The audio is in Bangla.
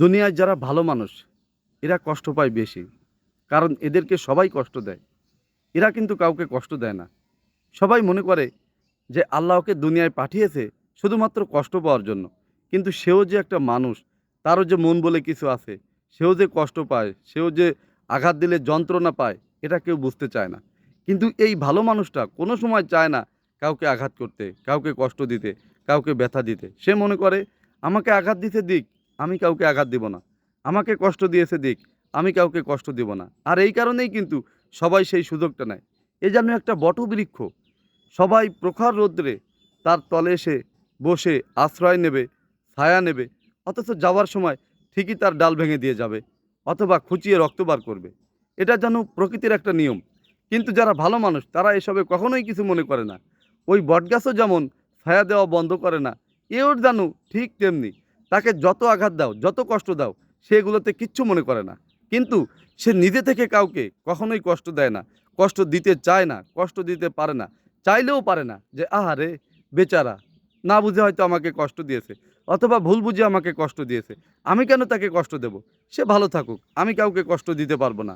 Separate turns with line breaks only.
দুনিয়ায় যারা ভালো মানুষ, এরা কষ্ট পায় বেশি। কারণ এদেরকে সবাই কষ্ট দেয়। এরা কিন্তু কাউকে কষ্ট দেয় না। সবাই মনে করে যে আল্লাহকে দুনিয়ায় পাঠিয়েছে শুধুমাত্র কষ্ট পাওয়ার জন্য। কিন্তু সেও যে একটা মানুষ, তারও যে মন বলে কিছু আছে, সেও যে কষ্ট পায়, সেও যে আঘাত দিলে যন্ত্রণা পায়, এটা কেউ বুঝতে চায় না। কিন্তু এই ভালো মানুষটা কোনো সময় চায় না কাউকে আঘাত করতে, কাউকে কষ্ট দিতে, কাউকে ব্যথা দিতে। সে মনে করে, আমাকে আঘাত দিতে দিক আমি কাউকে আঘাত দিব না। আমাকে কষ্ট দিয়েছে দিক, আমি কাউকে কষ্ট দিব না। আর এই কারণেই কিন্তু সবাই সেই সুযোগটা নেয়। এ যেন একটা বটবৃক্ষ। সবাই প্রখর রৌদ্রে তার তলে এসে বসে আশ্রয় নেবে, ছায়া নেবে, অথচ যাওয়ার সময় ঠিকই তার ডাল ভেঙে দিয়ে যাবে, অথবা খুঁচিয়ে রক্ত বার করবে। এটা যেন প্রকৃতির একটা নিয়ম। কিন্তু যারা ভালো মানুষ, তারা এসবে কখনোই কিছু মনে করে না। ওই বটগাছও যেমন ছায়া দেওয়া বন্ধ করে না, এও যেন ঠিক তেমনি। তাকে যত আঘাত দাও, যত কষ্ট দাও সেগুলোতে কিচ্ছু মনে করে না। কিন্তু সে নিজে থেকে কাউকে কখনোই কষ্ট দেয় না, কষ্ট দিতে চায় না, কষ্ট দিতে পারে না, চাইলেও পারে না যে আহারে বেচারা, না বুঝে হয়তো আমাকে কষ্ট দিয়েছে, অথবা ভুল বুঝে আমাকে কষ্ট দিয়েছে, আমি কেন তাকে কষ্ট দেব? সে ভালো থাকুক, আমি কাউকে কষ্ট দিতে পারব না।